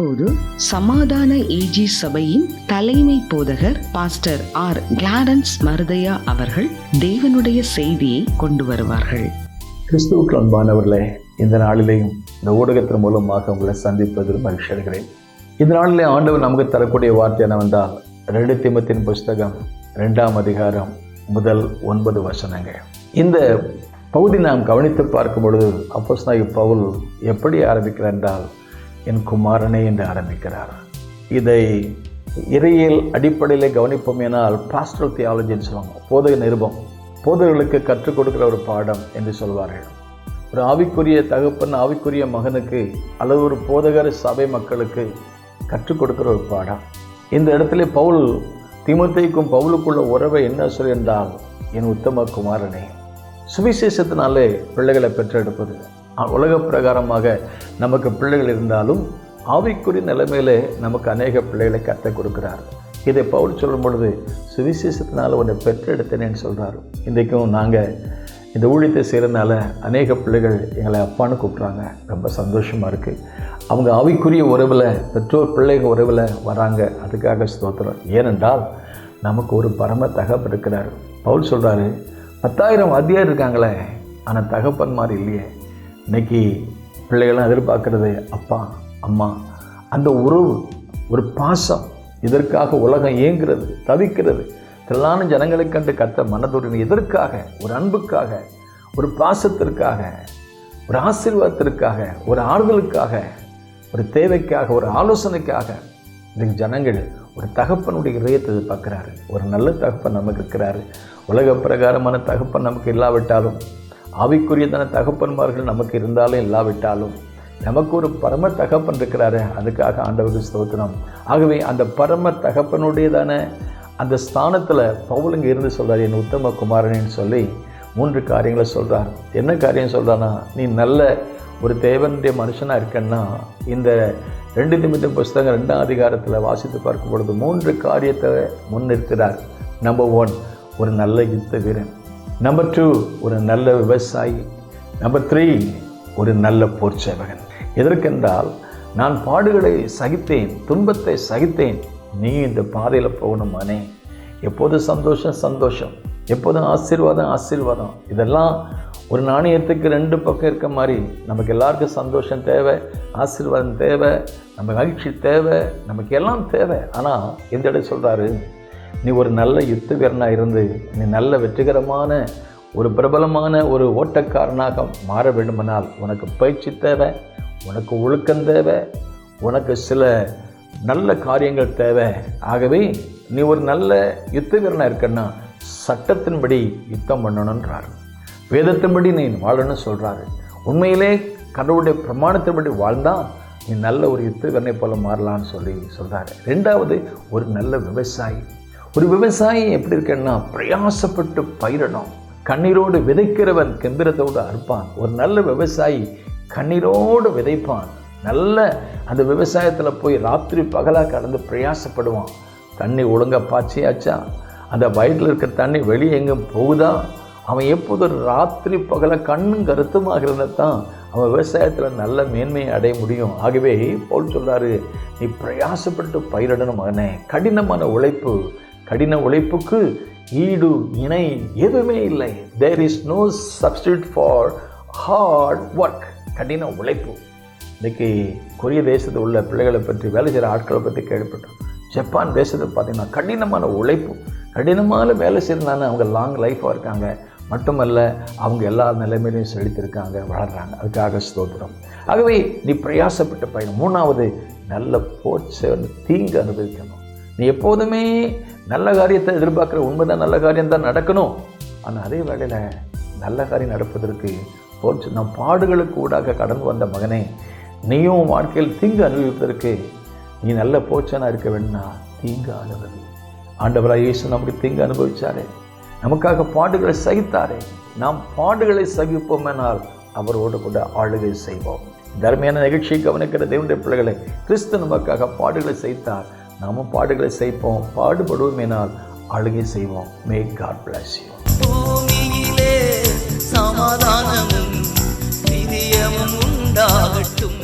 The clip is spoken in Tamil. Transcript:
அப்போது சமாதான ஏஜி சபையின் தலைமை போதகர் பாஸ்டர் ஆர் கிளாரன்ஸ் மருதையா அவர்கள் தேவனுடைய செய்தியை கொண்டு வருவார்கள். கிறிஸ்துவுக்கு அன்பானவர்களே இந்த நாளிலேயும் இந்த ஊடகத்தின் மூலமாக உங்களை சந்திப்பதில் மகிழ்ச்சி அடைகிறேன். இந்த நாளிலே ஆண்டவர் நமக்கு தரக்கூடிய வார்த்தை என்னவென்றால் ரெண்டு திமத்தின் புஸ்தகம் ரெண்டாம் அதிகாரம் முதல் ஒன்பது வசனங்கள். இந்த பகுதி நாம் கவனித்து பார்க்கும் பொழுது அப்போஸ் நாய் பவுல் எப்படி ஆரம்பிக்கிறார் என்றால் என் குமாரனே என்று ஆரம்பிக்கிறார். இதை இறையியல் அடிப்படையில் கவனிப்போம் எனால் பாஸ்டல் தியாலஜின்னு சொல்லுவாங்க. போதக நிருபம் போதகர்களுக்கு கற்றுக் கொடுக்கிற ஒரு பாடம் என்று சொல்வார்கள். ஒரு ஆவிக்குரிய தகப்பன் ஆவிக்குரிய மகனுக்கு அல்லது ஒரு போதகர் சபை மக்களுக்கு கற்றுக் கொடுக்கிற ஒரு பாடம். இந்த இடத்துல பவுல் திமுத்தைக்கும் பவுலுக்குள்ள உறவை என்ன சொல்லியிருந்தால் என் உத்தம குமாரனே சுவிசேஷத்தினாலே பிள்ளைகளை பெற்றெடுப்பது. உலக பிரகாரமாக நமக்கு பிள்ளைகள் இருந்தாலும் ஆவிக்குரிய நிலைமையிலே நமக்கு அநேக பிள்ளைகளை கற்றுக் கொடுக்கிறார். இதை பவுல் சொல்லும் பொழுது சுவிசேஷத்தினால் உன்னை பெற்றெடுத்தேனேன்னு சொல்கிறார் இன்றைக்கும் நாங்கள் இந்த ஊழியத்தை செய்கிறதுனால அநேக பிள்ளைகள் எங்களை அப்பான்னு கூப்பிட்றாங்க. ரொம்ப சந்தோஷமாக இருக்குது அவங்க ஆவிக்குரிய உறவில் பெற்றோர் பிள்ளைங்க உறவில் வராங்க. அதுக்காக ஸ்தோத்திரம். ஏனென்றால் நமக்கு ஒரு பரம தகப்பு இருக்கிறார். பவுல் சொல்கிறாரு பத்தாயிரம் அத்தியாயம் இருக்காங்களே ஆனால் தகப்பன் மாதிரி இல்லையே. இன்னைக்கு பிள்ளைகள்லாம் எதிர்பார்க்குறது அப்பா அம்மா அந்த உறவு ஒரு பாசம் இதற்காக உலகம் ஏங்குறது தவிக்கிறது. திரளான ஜனங்களை கண்டு கத்த மனதுடன் எதற்காக ஒரு அன்புக்காக ஒரு பாசத்திற்காக ஒரு ஆசீர்வாதத்திற்காக ஒரு ஆறுதலுக்காக ஒரு தேவைக்காக ஒரு ஆலோசனைக்காக இன்றைக்கு ஜனங்கள் ஒரு தகப்பனுடைய இதயத்தை எதிர்பார்க்குறாரு ஒரு நல்ல தகப்பன் நமக்கு இருக்கிறாரு. உலக பிரகாரமான தகப்பன் நமக்கு இல்லாவிட்டாலும் ஆவிக்குரியதான தகப்பன்மார்கள் நமக்கு இருந்தாலும் இல்லாவிட்டாலும் நமக்கு ஒரு பரம தகப்பன் இருக்கிறாரு அதுக்காக ஆண்டவருக்கு ஸ்தோத்திரம். ஆகவே அந்த பரம தகப்பனுடையதான அந்த ஸ்தானத்தில் பவுலுங்க இருந்து சொல்கிறார் என் உத்தம குமாரனின்னு சொல்லி மூன்று காரியங்களை சொல்கிறார் என்ன காரியம் சொல்கிறான்னா நீ நல்ல ஒரு தேவனுடைய மனுஷனாக இருக்கன்னா இந்த ரெண்டு நிமிடம் புஸ்தகம் ரெண்டாம் அதிகாரத்தில் வாசித்து பார்க்கும் பொழுது மூன்று காரியத்தை முன்னிறுத்துகிறார். நம்பர் ஒன் ஒரு நல்ல யுத்த வீரன் நம்பர் டூ ஒரு நல்ல விவசாயி. நம்பர் த்ரீ ஒரு நல்ல போர்ச்சேவகன் எதற்கென்றால் நான் பாடுகளை சகித்தேன் துன்பத்தை சகித்தேன் நீ இந்த பாதையில் போகணுமானே எப்போதும் சந்தோஷம் சந்தோஷம். எப்போதும் ஆசீர்வாதம் ஆசீர்வாதம். இதெல்லாம் ஒரு நாணயத்துக்கு ரெண்டு பக்கம் இருக்க மாதிரி. நமக்கு எல்லாருக்கும் சந்தோஷம் தேவை ஆசீர்வாதம் தேவை நம்ம மகிழ்ச்சி தேவை நமக்கு எல்லாம் தேவை. ஆனால் இந்த இடம் சொல்கிறாரு நீ ஒரு நல்ல யுத்த வீரனாக இருந்து நீ நல்ல வெற்றிகரமான ஒரு பிரபலமான ஒரு ஓட்டக்காரனாக மாற வேண்டுமானால் உனக்கு பயிற்சி தேவை உனக்கு ஒழுக்கம் தேவை உனக்கு சில நல்ல காரியங்கள் தேவை. ஆகவே நீ ஒரு நல்ல யுத்த வீரனாக இருக்கன்னா சட்டத்தின்படி யுத்தம் பண்ணணுன்றார் வேதத்தின்படி நீ வாழணும்னு சொல்கிறாரு உண்மையிலே கடவுளுடைய பிரமாணத்தின்படி வாழ்ந்தால் நீ நல்ல ஒரு யுத்த வீரனை போல மாறலான்னு சொல்லி சொல்கிறாரு ரெண்டாவது ஒரு நல்ல விவசாயி. ஒரு விவசாயி எப்படி இருக்குன்னா பிரயாசப்பட்டு பயிரிடும் கண்ணீரோடு விதைக்கிறவன் கெம்பிரத்தோடு அறுப்பான். ஒரு நல்ல விவசாயி கண்ணீரோடு விதைப்பான். நல்ல அந்த விவசாயத்தில் போய் ராத்திரி பகலாக கடந்து பிரயாசப்படுவான். தண்ணி ஒழுங்காக பாய்ச்சியாச்சா? அந்த வயலில் இருக்கிற தண்ணி வெளியே எங்கும் போகுதா? அவன் எப்போது ராத்திரி பகலாக கண்ணும் கருத்துமாக இருந்தால் தான் அவன் விவசாயத்தில் நல்ல மேன்மையை அடைய முடியும். ஆகவே போல் சொல்கிறாரு நீ பிரயாசப்பட்டு பயிரிடணும் மகனே. கடினமான உழைப்பு கடின உழைப்புக்கு ஈடு இணை எதுவுமே இல்லை. There is no substitute for hard work கடின உழைப்பு. இன்றைக்கி கொரிய தேசத்தில் உள்ள பிள்ளைகளை பற்றி வேலை செய்கிற ஆட்களை பற்றி கேள்விப்பட்டோம். ஜப்பான் தேசத்தில் பார்த்திங்கன்னா கடினமான உழைப்பு. கடினமான வேலை செய்யறதுனால அவங்க லாங் லைஃப்பாக இருக்காங்க. மட்டுமல்ல அவங்க எல்லா நிலைமையிலையும் செழித்திருக்காங்க வளர்கிறாங்க அதுக்காக ஸ்தோத்திரம். ஆகவே நீ பிரயாசப்பட்ட பயணம் மூணாவது நல்ல போச்ச தீங்கு அனுபவிக்கணும். நீ எப்போதுமே நல்ல காரியத்தை எதிர்பார்க்குற உண்மைதான் நல்ல காரியம் தான் நடக்கணும். ஆனால் அதே வேளையில் நல்ல காரியம் நடப்பதற்கு போச்சு நம் பாடுகளுக்கு ஊடாக கடந்து வந்த மகனே நீயும் வாழ்க்கையில் தீங்கு அனுபவிப்பதற்கு நீ நல்ல போச்சனாக இருக்க வேணும்னா தீங்கு ஆளுவது. ஆண்டவராக இயேசு நமக்கு தீங்கு அனுபவிச்சாரே. நமக்காக பாடுகளை சகித்தாரே. நாம் பாடுகளை சகிப்போமெனால் அவரோடு கூட ஆளுகை செய்வோம். தர்மையான நிகழ்ச்சியை கவனிக்கிற தேவனுடைய பிள்ளைகளை கிறிஸ்து நமக்காக பாடுகளை செய்தார் நாமும் பாடுகளை செய்ப்போம் பாடுபடுவோமேனால் அழுகை செய்வோம். மே காட் பிளஸ் யூ பூமியிலே சமாதானமும் உண்டாகட்டும்.